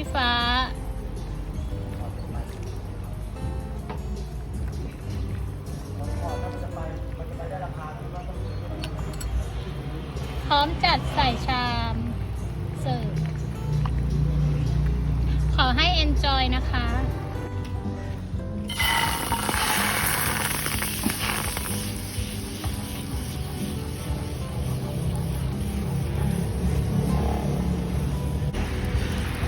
ี่ฟ้า พร้อมจัดใส่ชามเสิร์ฟขอให้ enjoy นะคะ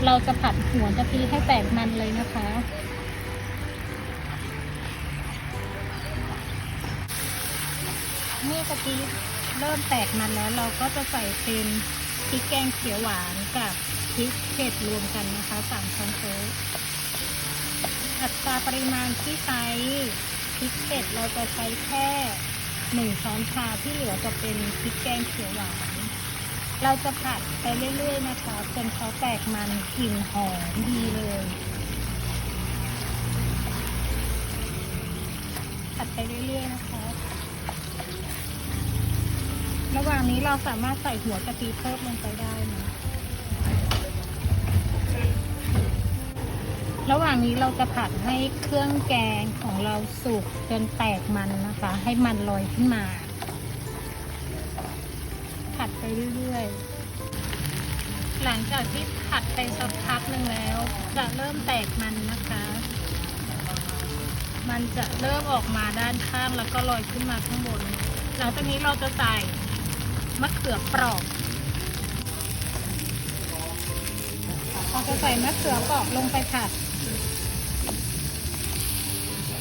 เราจะผัดหัวกะทิให้แตกมันเลยนะคะเมื่อกะทิเริ่มแตกมันแล้วเราก็จะใส่เป็นพริกแกงเขียวหวานกับพริกเผ็ดรวมกันนะคะสามช้อนโต๊ะอัตราปริมาณที่ใช้พริกเผ็ดเราจะใช้แค่หนึ่งช้อนชาที่เหลือจะเป็นพริกแกงเขียวหวาน เราจะผัดไปเรื่อยๆนะคะจนเขาแตกมันกลิ่นหอมดีเลยผัดไปเรื่อยๆนะคะ ระหว่างนี้เราสามารถใส่หัวกะทิเพิ่มลงไปได้นะระหว่างนี้เราจะผัดให้เครื่องแกงของเราสุกจนแตกมันนะคะ ให้มันลอยขึ้นมา ไปเรื่อยๆ หลังจากที่ผัดไปสักพักหนึ่งแล้ว จะเริ่มแตกมันนะคะ มันจะเริ่มออกมาด้านข้างแล้วก็ลอยขึ้นมาข้างบน หลังจากนี้เราจะใส่มะเขือเปราะเราจะใส่มะเขือเปราะลงไปผัด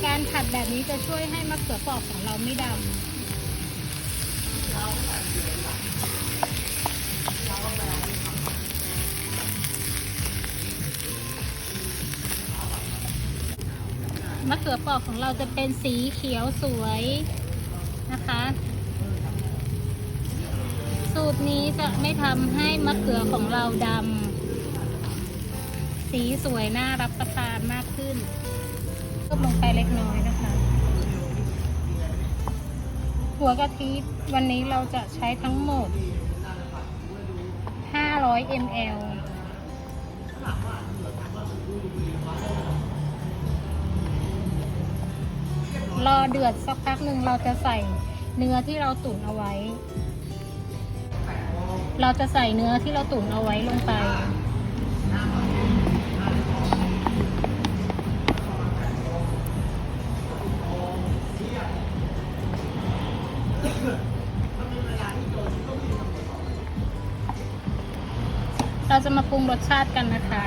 การผัดแบบนี้จะช่วยให้มะเขือเปราะของเราไม่ดำ มะเขือเปราะของเราจะเป็นสีเขียวสวยนะคะ สูตรนี้จะไม่ทำให้มะเขือของเราดำสีสวยน่ารับประทานมากขึ้นเพิ่มลงไปเล็กน้อยนะคะ หัวกะทิวันนี้เราจะใช้ทั้งหมด 500 ml รอเดือดสักพักหนึ่งเราจะใส่เนื้อที่เราตุ๋นเอาไว้ เราจะใส่เนื้อที่เราตุ๋นเอาไว้ลงไปเราจะมาปรุงรสชาติกันนะคะ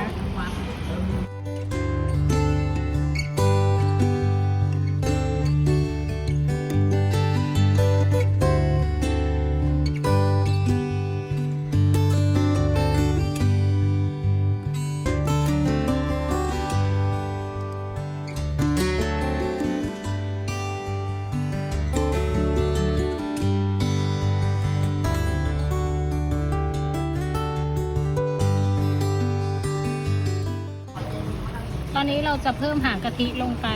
ตอนนี้เราจะเพิ่มหางกะทิลงไป